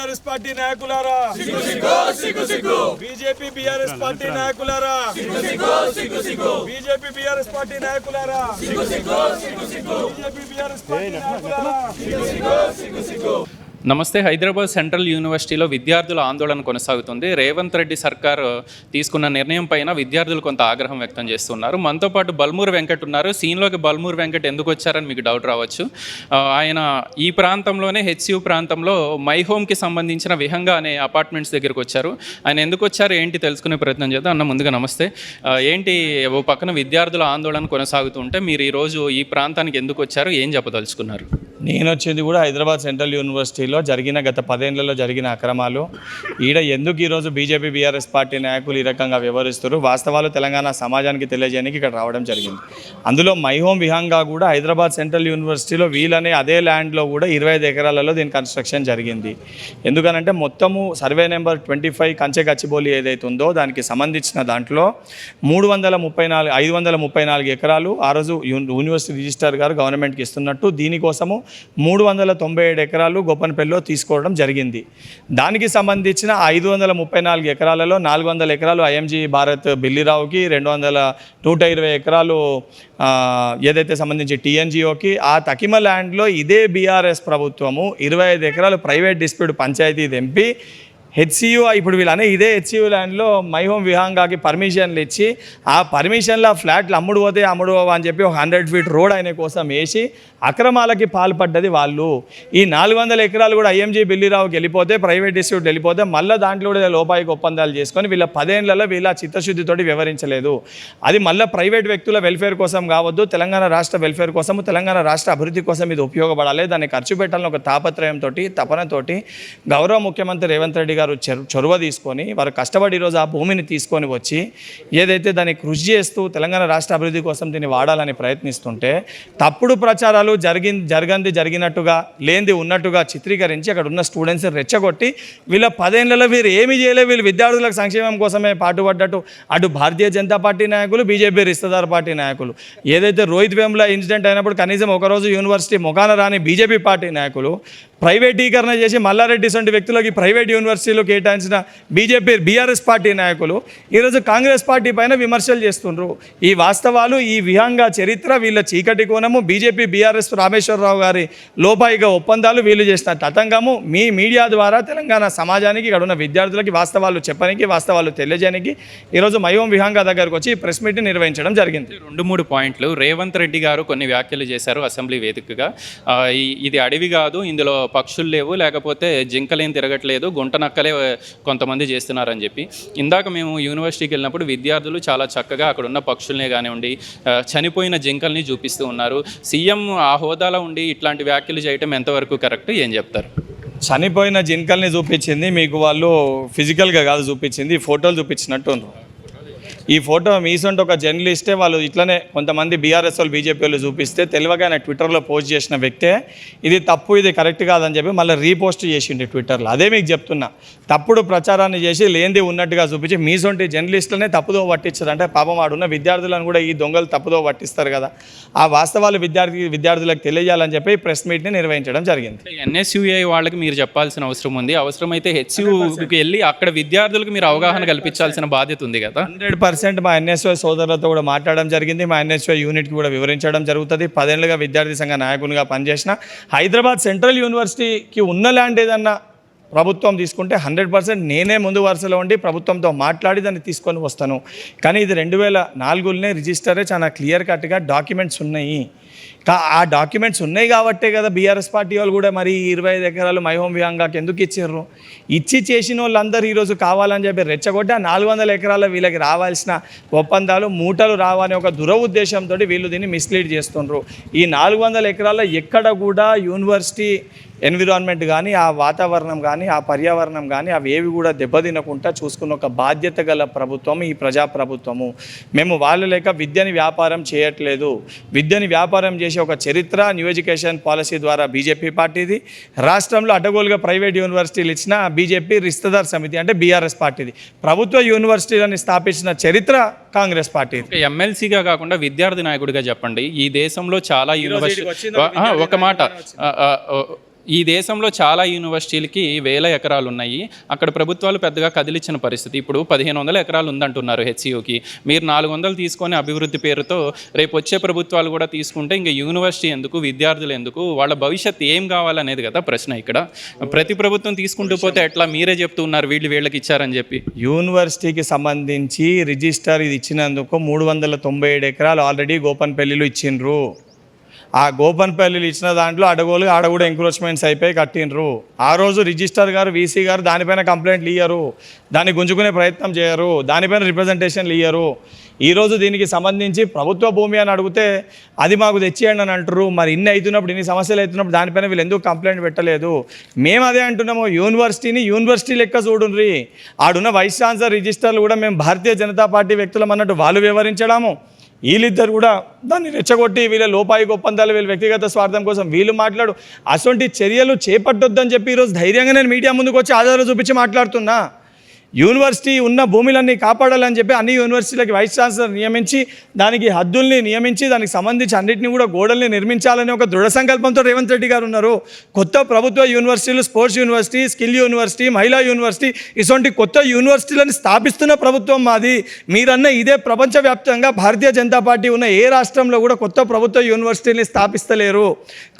BJP BRS party నాయకులారా. BJP BRS party నాయకులారా. BJP BRS party నాయకులారా. బీజేపీ బీఆర్ఎస్ పార్టీ నాయకులారా. నమస్తే హైదరాబాద్ సెంట్రల్ యూనివర్సిటీలో విద్యార్థుల ఆందోళన కొనసాగుతుంది. రేవంత్ రెడ్డి సర్కార్ తీసుకున్న నిర్ణయం పైన విద్యార్థులు కొంత ఆగ్రహం వ్యక్తం చేస్తున్నారు. మనతో పాటు బల్మూర్ వెంకట్ ఉన్నారు. సీన్లోకి బల్మూర్ వెంకట్ ఎందుకు వచ్చారని మీకు డౌట్ రావచ్చు. ఆయన ఈ ప్రాంతంలోనే హెచ్సియు ప్రాంతంలో మై హోమ్కి సంబంధించిన విహంగా అనే అపార్ట్మెంట్స్ దగ్గరికి వచ్చారు. ఆయన ఎందుకు వచ్చారు ఏంటి తెలుసుకునే ప్రయత్నం చేద్దాం. అన్న ముందుగా నమస్తే. ఏంటి ఓ పక్కన విద్యార్థుల ఆందోళన కొనసాగుతుంటే మీరు ఈరోజు ఈ ప్రాంతానికి ఎందుకు వచ్చారు? ఏం చెప్పదలుచుకున్నారు? నేను వచ్చింది కూడా హైదరాబాద్ సెంట్రల్ యూనివర్సిటీ పార్టీలో జరిగిన గత పదేళ్ళలో జరిగిన అక్రమాలు. ఈడ ఎందుకు ఈరోజు బీజేపీ బీఆర్ఎస్ పార్టీ నాయకులు ఈ రకంగా వ్యవహరిస్తారు వాస్తవాలు తెలంగాణ సమాజానికి తెలియజేయడానికి ఇక్కడ రావడం జరిగింది. అందులో మై హోమ్ విహంగా కూడా హైదరాబాద్ సెంట్రల్ యూనివర్సిటీలో వీలనే అదే ల్యాండ్లో కూడా ఇరవై ఐదు ఎకరాలలో దీని కన్స్ట్రక్షన్ జరిగింది. ఎందుకనంటే మొత్తము సర్వే నెంబర్ ట్వంటీ ఫైవ్ కంచె గచ్చిబోలి ఏదైతే ఉందో దానికి సంబంధించిన దాంట్లో మూడు వందల ముప్పై నాలుగు ఐదు వందల ముప్పై నాలుగు ఎకరాలు ఆ రోజు యూనివర్సిటీ రిజిస్ట్రార్ గారు గవర్నమెంట్కి ఇస్తున్నట్టు దీనికోసము మూడు వందల తొంభై ఏడు ఎకరాలు గొప్పనపల్లిలో తీసుకోవడం జరిగింది. దానికి సంబంధించిన ఐదు వందల ముప్పై నాలుగు ఎకరాలలో నాలుగు వందల ఎకరాలు ఐఎంజీ భారత్ బిల్లిరావుకి రెండు వందల నూట ఇరవై ఎకరాలు ఏదైతే సంబంధించి టీఎన్జిఓకి ఆ తకిమ ల్యాండ్లో ఇదే బీఆర్ఎస్ ప్రభుత్వము ఇరవై ఐదు ఎకరాలు ప్రైవేట్ డిస్ప్యూట్ పంచాయతీ తెంపి హెచ్సియు ఇప్పుడు వీళ్ళనే ఇదే హెచ్సియు ల్యాండ్లో మై హోమ్ విహాంగాకి పర్మిషన్లు ఇచ్చి ఆ పర్మిషన్లో ఆ ఫ్లాట్లు అమ్ముడు పోతే అమ్ముడు పోవా అని చెప్పి ఒక హండ్రెడ్ ఫీట్ రోడ్ ఆయన కోసం వేసి అక్రమాలకి పాల్పడ్డది వాళ్ళు. ఈ నాలుగు వందల ఎకరాలు కూడా ఐఎంజీ బిల్లిరావుకి వెళ్ళిపోతే ప్రైవేట్ డిస్ట్రిబ్యూట్ వెళ్ళిపోతే మళ్ళీ దాంట్లో కూడా లోపాయికి ఒప్పందాలు చేసుకొని వీళ్ళ పదేళ్ళలో వీళ్ళ చిత్తశుద్ధితోటి వివరించలేదు. అది మళ్ళీ ప్రైవేట్ వ్యక్తుల వెల్ఫేర్ కోసం కావద్దు తెలంగాణ రాష్ట్ర వెల్ఫేర్ కోసం తెలంగాణ రాష్ట్ర అభివృద్ధి కోసం ఇది ఉపయోగపడాలి. దాన్ని ఖర్చు పెట్టాలని ఒక తాపత్రయంతో తపనతోటి గౌరవ ముఖ్యమంత్రి రేవంత్ రెడ్డి గారు చొరవ తీసుకొని వారు కష్టపడి ఈరోజు ఆ భూమిని తీసుకొని వచ్చి ఏదైతే దాన్ని కృషి చేస్తూ తెలంగాణ రాష్ట్ర అభివృద్ధి కోసం దీన్ని వాడాలని ప్రయత్నిస్తుంటే తప్పుడు ప్రచారాలు జరిగి జరగంది జరిగినట్టుగా లేనిది ఉన్నట్టుగా చిత్రీకరించి అక్కడ ఉన్న స్టూడెంట్స్ రెచ్చగొట్టి వీళ్ళ పదేళ్ళలో వీరు ఏమి చేయలేదు వీళ్ళు విద్యార్థులకు సంక్షేమం కోసమే పాటుపడ్డట్టు అటు భారతీయ జనతా పార్టీ నాయకులు బీజేపీ రిస్తదార్ పార్టీ నాయకులు. ఏదైతే రోహిత్ వేముల ఇన్సిడెంట్ అయినప్పుడు కనీసం ఒకరోజు యూనివర్సిటీ ముఖాన రాని బీజేపీ పార్టీ నాయకులు ప్రైవేటీకరణ చేసి మల్లారెడ్డి వంటి వ్యక్తులకి ప్రైవేట్ యూనివర్సిటీ యూనివర్సిటీలో కేటాయించిన బీజేపీ బీఆర్ఎస్ పార్టీ నాయకులు ఈరోజు కాంగ్రెస్ పార్టీ పైన విమర్శలు చేస్తుండ్రు. ఈ వాస్తవాలు ఈ విహంగా చరిత్ర వీళ్ళ చీకటి కోణము బీజేపీ బీఆర్ఎస్ రామేశ్వరరావు గారి లోపాయిక ఒప్పందాలు వీళ్ళు చేసిన తతంగము మీ మీడియా ద్వారా తెలంగాణ సమాజానికి ఇక్కడ ఉన్న విద్యార్థులకి వాస్తవాలు చెప్పడానికి వాస్తవాలు తెలియజేయడానికి ఈరోజు మయోం విహంగా దగ్గరకు వచ్చి ప్రెస్ మీట్ నిర్వహించడం జరిగింది. రెండు మూడు పాయింట్లు. రేవంత్ రెడ్డి గారు కొన్ని వ్యాఖ్యలు చేశారు అసెంబ్లీ వేదికగా. ఇది అడవి కాదు ఇందులో పక్షులు లేవు లేకపోతే జింకలేం తిరగట్లేదు గుంట నక్కలే కొంతమంది చేస్తున్నారని చెప్పి. ఇందాక మేము యూనివర్సిటీకి వెళ్ళినప్పుడు విద్యార్థులు చాలా చక్కగా అక్కడ ఉన్న పక్షుల్నే కానివ్వండి చనిపోయిన జింకల్ని చూపిస్తూ ఉన్నారు. సీఎం ఆ హోదాలో ఉండి ఇట్లాంటి వ్యాఖ్యలు చేయటం ఎంతవరకు కరెక్ట్? ఏం చెప్తారు? చనిపోయిన జింకల్ని చూపించింది మీకు వాళ్ళు ఫిజికల్గా కాదు చూపించింది ఫోటోలు చూపించినట్టు ఉన్నారు. ఈ ఫోటో మీసంటే ఒక జర్నలిస్టే వాళ్ళు ఇట్లనే కొంతమంది బీఆర్ఎస్ వాళ్ళు బీజేపీ వాళ్ళు చూపిస్తే తెలివిగా ఆయన ట్విట్టర్లో పోస్ట్ చేసిన వ్యక్తే ఇది తప్పు ఇది కరెక్ట్ కాదని చెప్పి మళ్ళీ రీపోస్ట్ చేసిండు ట్విట్టర్లో అదే మీకు చెప్తున్నా. తప్పుడు ప్రచారాన్ని చేసి లేనిది ఉన్నట్టుగా చూపించి మీసొంటి జర్నలిస్టులనే తప్పుదో పట్టించారు అంటే పాపం వాడున్న విద్యార్థులను కూడా ఈ దొంగలు తప్పుదో పట్టిస్తారు కదా. ఆ వాస్తవాలు విద్యార్థి విద్యార్థులకు తెలియజేయాలని చెప్పి ప్రెస్ మీట్ని నిర్వహించడం జరిగింది. ఎన్ఎస్యుఐ వాళ్ళకి మీరు చెప్పాల్సిన అవసరం ఉంది. అవసరమైతే హెచ్యుకి వెళ్ళి అక్కడ విద్యార్థులకు మీరు అవగాహన కల్పించాల్సిన బాధ్యత ఉంది కదా. హండ్రెడ్ పర్సెంట్ మా ఎన్ఎస్ఓ సోదరులతో కూడా మాట్లాడడం జరిగింది. మా ఎన్ఎస్ఓ యూనిట్కి కూడా వివరించడం జరుగుతుంది. పదేళ్ళుగా విద్యార్థి సంఘ నాయకునిగా పనిచేసిన హైదరాబాద్ సెంట్రల్ యూనివర్సిటీకి ఉన్న ల్యాండ్ ఏదన్నా ప్రభుత్వం తీసుకుంటే హండ్రెడ్ పర్సెంట్ నేనే ముందు వరుసలో ఉండి ప్రభుత్వంతో మాట్లాడి దాన్ని తీసుకొని వస్తాను. కానీ ఇది రెండు వేల నాలుగులోనే రిజిస్టరే చాలా క్లియర్ కట్గా డాక్యుమెంట్స్ ఉన్నాయి. ఆ డాక్యుమెంట్స్ ఉన్నాయి కాబట్టే కదా బీఆర్ఎస్ పార్టీ వాళ్ళు కూడా మరి ఇరవై ఐదు ఎకరాలు మైహోమ్ విహంగాకి ఎందుకు ఇచ్చారు? ఇచ్చి చేసిన వాళ్ళందరూ ఈరోజు కావాలని చెప్పి రెచ్చగొట్టి ఆ నాలుగు వందల ఎకరాల వీళ్ళకి రావాల్సిన ఒప్పందాలు మూటలు రావని ఒక దురవుద్దేశంతో వీళ్ళు దీన్ని మిస్లీడ్ చేస్తుండ్రు. ఈ నాలుగు వందల ఎకరాల ఎక్కడ కూడా యూనివర్సిటీ ఎన్విరాన్మెంట్ కానీ ఆ వాతావరణం కానీ ఆ పర్యావరణం కానీ అవి ఏవి కూడా దెబ్బతినకుండా చూసుకున్న ఒక బాధ్యత గల ప్రభుత్వం ఈ ప్రజా ప్రభుత్వము మేము వాళ్ళు లేక విద్యని వ్యాపారం చేయట్లేదు. విద్యని వ్యాపారం చేసే ఒక చరిత్ర న్యూ ఎడ్యుకేషన్ పాలసీ ద్వారా బీజేపీ పార్టీది. రాష్ట్రంలో అడ్డగోలుగా ప్రైవేట్ యూనివర్సిటీలు ఇచ్చిన బీజేపీ రిస్తదార్ సమితి అంటే బీఆర్ఎస్ పార్టీది. ప్రభుత్వ యూనివర్సిటీలను స్థాపించిన చరిత్ర కాంగ్రెస్ పార్టీది. ఒక ఎమ్మెల్సీగా కాకుండా విద్యార్థి నాయకుడిగా చెప్పండి. ఈ దేశంలో చాలా యూనివర్సిటీ ఒక మాట. ఈ దేశంలో చాలా యూనివర్సిటీలకి వేల ఎకరాలు ఉన్నాయి అక్కడ ప్రభుత్వాలు పెద్దగా కదిలిచ్చిన పరిస్థితి. ఇప్పుడు పదిహేను వందల ఎకరాలు ఉందంటున్నారు హెచ్సియుకి. మీరు నాలుగు వందలు తీసుకొని అభివృద్ధి పేరుతో రేపు వచ్చే ప్రభుత్వాలు కూడా తీసుకుంటే ఇంకా యూనివర్సిటీ ఎందుకు విద్యార్థులు ఎందుకు వాళ్ళ భవిష్యత్తు ఏం కావాలనేది కదా ప్రశ్న ఇక్కడ. ప్రతి ప్రభుత్వం తీసుకుంటూ పోతే ఎట్లా మీరే చెప్తూ ఉన్నారు వీళ్ళు వీళ్ళకి ఇచ్చారని చెప్పి. యూనివర్సిటీకి సంబంధించి రిజిస్టర్ ఇది ఇచ్చినందుకు మూడు వందల తొంభై ఏడు ఎకరాలు ఆల్రెడీ గోపన్పల్లిలో ఇచ్చిండ్రు. ఆ గోపన్పల్లిలు ఇచ్చిన దాంట్లో అడగోలు ఆడ కూడా ఎంక్రోచ్మెంట్స్ అయిపోయి కట్టిండ్రు. ఆ రోజు రిజిస్టర్ గారు వీసీ గారు దానిపైన కంప్లైంట్లు ఇయ్యరు దాన్ని గుంజుకునే ప్రయత్నం చేయరు. దానిపైన రిప్రజెంటేషన్లు ఇయ్యరు ఈరోజు దీనికి సంబంధించి ప్రభుత్వ భూమి అని అడిగితే అది మాకు తెచ్చేయండి అని అంటారు మరి ఇన్ని అవుతున్నప్పుడు ఇన్ని సమస్యలు అవుతున్నప్పుడు దానిపైన వీళ్ళు ఎందుకు కంప్లైంట్ పెట్టలేదు? మేము అదే అంటున్నాము యూనివర్సిటీని యూనివర్సిటీ లెక్క చూడుండ్రి ఆడున్న వైస్ ఛాన్సలర్ రిజిస్టర్లు కూడా మేము భారతీయ జనతా పార్టీ వ్యక్తులం అన్నట్టు వాళ్ళు వివరించడము. వీళ్ళిద్దరు కూడా దాన్ని రెచ్చగొట్టి వీళ్ళ లోపాయి ఒప్పందాలు వీళ్ళ వ్యక్తిగత స్వార్థం కోసం వీళ్ళు మాట్లాడు. అటువంటి చర్యలు చేపట్టొద్దని చెప్పి ఈరోజు ధైర్యంగా నేను మీడియా ముందుకు వచ్చి ఆధారాలు చూపించి మాట్లాడుతున్నా. యూనివర్సిటీ ఉన్న భూములన్నీ కాపాడాలని చెప్పి అన్ని యూనివర్సిటీలకి వైస్ ఛాన్సలర్ నియమించి దానికి హద్దుల్ని నియమించి దానికి సంబంధించి అన్నింటినీ కూడా గోడల్ని నిర్మించాలని ఒక దృఢ సంకల్పంతో రేవంత్ రెడ్డి గారు ఉన్నారు. కొత్త ప్రభుత్వ యూనివర్సిటీలు స్పోర్ట్స్ యూనివర్సిటీ స్కిల్ యూనివర్సిటీ మహిళా యూనివర్సిటీ ఇటువంటి కొత్త యూనివర్సిటీలను స్థాపిస్తున్న ప్రభుత్వం మాది. మీరన్న ఇదే ప్రపంచవ్యాప్తంగా భారతీయ జనతా పార్టీ ఉన్న ఏ రాష్ట్రంలో కూడా కొత్త ప్రభుత్వ యూనివర్సిటీని స్థాపిస్తలేరు.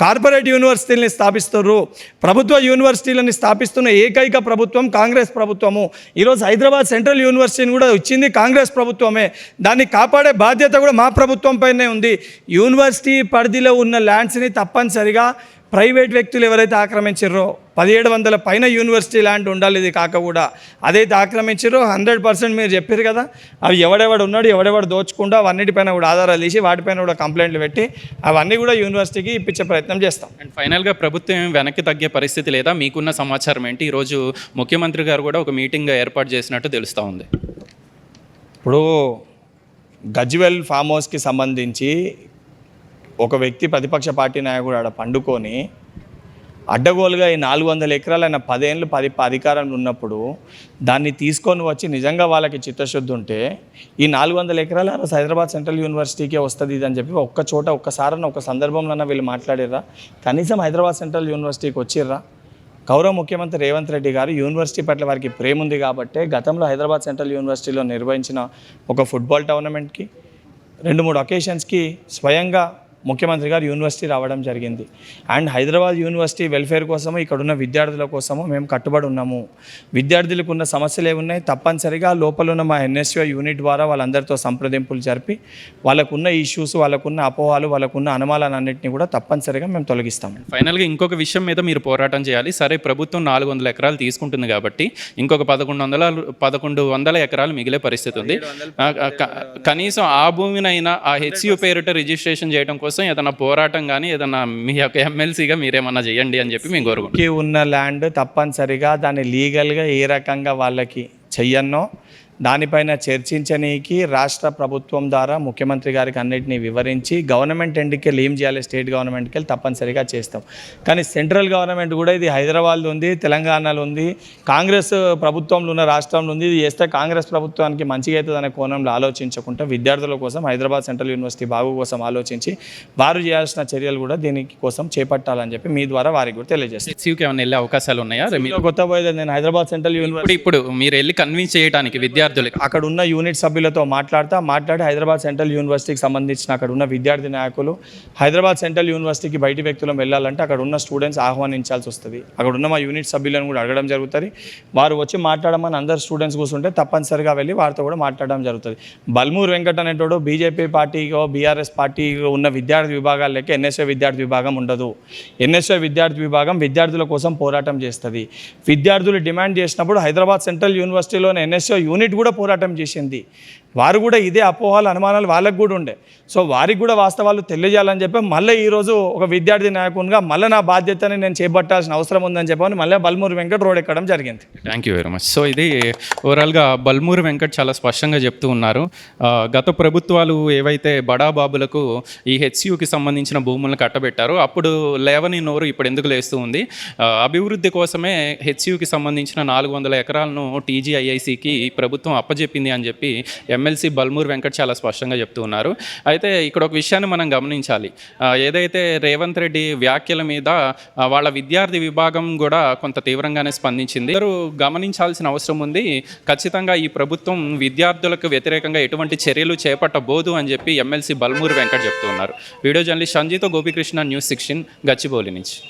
కార్పొరేట్ యూనివర్సిటీలని స్థాపిస్తారు ప్రభుత్వ యూనివర్సిటీలని స్థాపిస్తున్న ఏకైక ప్రభుత్వం కాంగ్రెస్ ప్రభుత్వము. ఈరోజు హైదరాబాద్ సెంట్రల్ యూనివర్సిటీని కూడా వచ్చింది కాంగ్రెస్ ప్రభుత్వమే. దాన్ని కాపాడే బాధ్యత కూడా మా ప్రభుత్వం పైనే ఉంది. యూనివర్సిటీ పరిధిలో ఉన్న ల్యాండ్స్ని తప్పనిసరిగా ప్రైవేట్ వ్యక్తులు ఎవరైతే ఆక్రమించారో పదిహేడు వందల పైన యూనివర్సిటీ ల్యాండ్ ఉండాలి ఇది కాక కూడా. అదైతే ఆక్రమించారో హండ్రెడ్ పర్సెంట్ మీరు చెప్పారు కదా. అవి ఎవడెవడు ఉన్నాడు ఎవడెవడు దోచుకుంటూ అవన్నిటిపైన కూడా ఆధారాలు తీసి వాటిపైన కూడా కంప్లైంట్లు పెట్టి అవన్నీ కూడా యూనివర్సిటీకి ఇప్పించే ప్రయత్నం చేస్తాం. అండ్ ఫైనల్గా ప్రభుత్వం ఏం వెనక్కి తగ్గే పరిస్థితి లేదా? మీకున్న సమాచారం ఏంటి? ఈరోజు ముఖ్యమంత్రి గారు కూడా ఒక మీటింగ్ ఏర్పాటు చేసినట్టు తెలుస్తూ ఉంది. ఇప్పుడు గజ్వెల్ ఫామ్ హౌస్కి సంబంధించి ఒక వ్యక్తి ప్రతిపక్ష పార్టీ నాయకుడు ఆడ పండుకొని అడ్డగోలుగా ఈ నాలుగు వందల ఎకరాలు ఆయన పదేళ్ళు పది అధికారంలో ఉన్నప్పుడు దాన్ని తీసుకొని వచ్చి నిజంగా వాళ్ళకి చిత్తశుద్ధి ఉంటే ఈ నాలుగు వందల ఎకరాలు హైదరాబాద్ సెంట్రల్ యూనివర్సిటీకే వస్తుంది ఇది అని చెప్పి ఒక్క చోట ఒక్కసారన్న ఒక సందర్భంలోనే వీళ్ళు మాట్లాడారా కనీసం హైదరాబాద్ సెంట్రల్ యూనివర్సిటీకి వచ్చిర్రా? గౌరవ ముఖ్యమంత్రి రేవంత్ రెడ్డి గారు యూనివర్సిటీ పట్ల వారికి ప్రేమ ఉంది కాబట్టి గతంలో హైదరాబాద్ సెంట్రల్ యూనివర్సిటీలో నిర్వహించిన ఒక ఫుట్బాల్ టోర్నమెంట్కి రెండు మూడు అకేషన్స్కి స్వయంగా ముఖ్యమంత్రి గారు యూనివర్సిటీ రావడం జరిగింది. అండ్ హైదరాబాద్ యూనివర్సిటీ వెల్ఫేర్ కోసము ఇక్కడున్న విద్యార్థుల కోసము మేము కట్టుబడి ఉన్నాము. విద్యార్థులకు ఉన్న సమస్యలు ఏమున్నాయి తప్పనిసరిగా లోపల ఉన్న మా ఎన్ఎస్యూ యూనిట్ ద్వారా వాళ్ళందరితో సంప్రదింపులు జరిపి వాళ్ళకున్న ఇష్యూస్ వాళ్ళకున్న అపోహాలు వాళ్ళకున్న అనుమానాలన్నింటినీ కూడా తప్పనిసరిగా మేము తొలగిస్తాము. ఫైనల్గా ఇంకొక విషయం మీద మీరు పోరాటం చేయాలి. సరే ప్రభుత్వం నాలుగు వందల ఎకరాలు తీసుకుంటుంది కాబట్టి ఇంకొక పదకొండు వందల పదకొండు వందల ఎకరాలు మిగిలే పరిస్థితి ఉంది. కనీసం ఆ భూమినైనా ఆ హెచ్యు పేరిట రిజిస్ట్రేషన్ చేయడం కోసం కోసం ఏదైనా పోరాటం కానీ ఏదైనా మీ యొక్క ఎమ్మెల్సీగా మీరేమన్నా చేయండి అని చెప్పి మేము కోరుకుంటాం ఉన్న ల్యాండ్ తప్పనిసరిగా దాన్ని లీగల్గా ఏ రకంగా వాళ్ళకి చెయ్యన్నో దానిపైన చర్చించనీకి రాష్ట్ర ప్రభుత్వం ద్వారా ముఖ్యమంత్రి గారికి అన్నిటినీ వివరించి గవర్నమెంట్ ఎండ్కి వెళ్ళి ఏం చేయాలి? స్టేట్ గవర్నమెంట్కి వెళ్ళి తప్పనిసరిగా చేస్తాం. కానీ సెంట్రల్ గవర్నమెంట్ కూడా ఇది హైదరాబాద్లో ఉంది తెలంగాణలో ఉంది కాంగ్రెస్ ప్రభుత్వంలో ఉన్న రాష్ట్రంలో ఉంది. ఇది చేస్తే కాంగ్రెస్ ప్రభుత్వానికి మంచిగా అవుతుంది అనే కోణంలో ఆలోచించకుండా విద్యార్థుల కోసం హైదరాబాద్ సెంట్రల్ యూనివర్సిటీ బాగు కోసం ఆలోచించి వారు చేయాల్సిన చర్యలు కూడా దీనికి కోసం చేపట్టాలని చెప్పి మీ ద్వారా వారికి కూడా తెలియజేస్తాం. ఏమైనా వెళ్ళే అవకాశాలు ఉన్నాయా? కొత్త పోయేది నేను హైదరాబాద్ సెంట్రల్ యూనివర్సిటీ ఇప్పుడు మీరు వెళ్ళి కన్విన్స్ చేయడానికి విద్యార్థులకి. అక్కడ ఉన్న యూనిట్ సభ్యులతో మాట్లాడతా మాట్లాడి హైదరాబాద్ సెంట్రల్ యూనివర్సిటీకి సంబంధించిన అక్కడ ఉన్న విద్యార్థి నాయకులు హైదరాబాద్ సెంట్రల్ యూనివర్సిటీకి బయటి వ్యక్తులం వెళ్ళాలంటే అక్కడ ఉన్న స్టూడెంట్స్ ఆహ్వానించాల్సి వస్తుంది. అక్కడ ఉన్న మా యూనిట్ సభ్యులను కూడా అడగడం జరుగుతుంది. వారు వచ్చి మాట్లాడమని అందరు స్టూడెంట్స్ కూర్చుంటే తప్పనిసరిగా వెళ్ళి వారితో కూడా మాట్లాడడం జరుగుతుంది. బల్మూర్ వెంకట్ అనేటోడు బీజేపీ పార్టీకో బీఆర్ఎస్ పార్టీ ఉన్న విద్యార్థి విభాగాల లెక్క ఎన్ఎస్ఏ విద్యార్థి విభాగం ఉండదు. ఎన్ఎస్ఏ విద్యార్థి విభాగం విద్యార్థుల కోసం పోరాటం చేస్తుంది. విద్యార్థులు డిమాండ్ చేసినప్పుడు హైదరాబాద్ సెంట్రల్ యూనివర్సిటీలోని ఎన్ఎస్ఏ యూనిట్ కూడా పోరాటం చేసింది. వారు కూడా ఇదే అపోహలు అనుమానాలు వాళ్ళకు కూడా ఉండే. సో వారికి కూడా వాస్తవాలు తెలియజేయాలని చెప్పి మళ్ళీ ఈరోజు ఒక విద్యార్థి నాయకునిగా మళ్ళీ నా బాధ్యతని నేను చేపట్టాల్సిన అవసరం ఉందని చెప్పని మళ్ళీ బల్మూరు వెంకట్ రోడ్ ఎక్కడం జరిగింది. Thank you very much so ఇది ఓవరాల్గా బల్మూరి వెంకట్ చాలా స్పష్టంగా చెప్తూ ఉన్నారు. గత ప్రభుత్వాలు ఏవైతే బడాబాబులకు ఈ హెచ్సియుకి సంబంధించిన భూములను కట్టబెట్టారో అప్పుడు లేవని నోరు ఇప్పుడు ఎందుకు లేస్తూ ఉంది? అభివృద్ధి కోసమే హెచ్సియుకి సంబంధించిన నాలుగు వందల ఎకరాలను టీజీఐఐసికి ప్రభుత్వం అప్పజెప్పింది అని చెప్పి ఎమ్మెల్సీ బల్మూర్ వెంకట్ చాలా స్పష్టంగా చెప్తూ ఉన్నారు. అయితే ఇక్కడ ఒక విషయాన్ని మనం గమనించాలి. ఏదైతే రేవంత్ రెడ్డి వ్యాఖ్యల మీద వాళ్ళ విద్యార్థి విభాగం కూడా కొంత తీవ్రంగానే స్పందించింది. అందరూ గమనించాల్సిన అవసరం ఉంది. ఖచ్చితంగా ఈ ప్రభుత్వం విద్యార్థులకు వ్యతిరేకంగా ఎటువంటి చర్యలు చేపట్టబోదు అని చెప్పి ఎమ్మెల్సీ బల్మూర్ వెంకట్ చెప్తూ ఉన్నారు. వీడియో జర్నలిస్ట్ సంజీతో గోపికృష్ణ న్యూస్ సిక్స్టీన్ గచ్చిబౌలి నుంచి.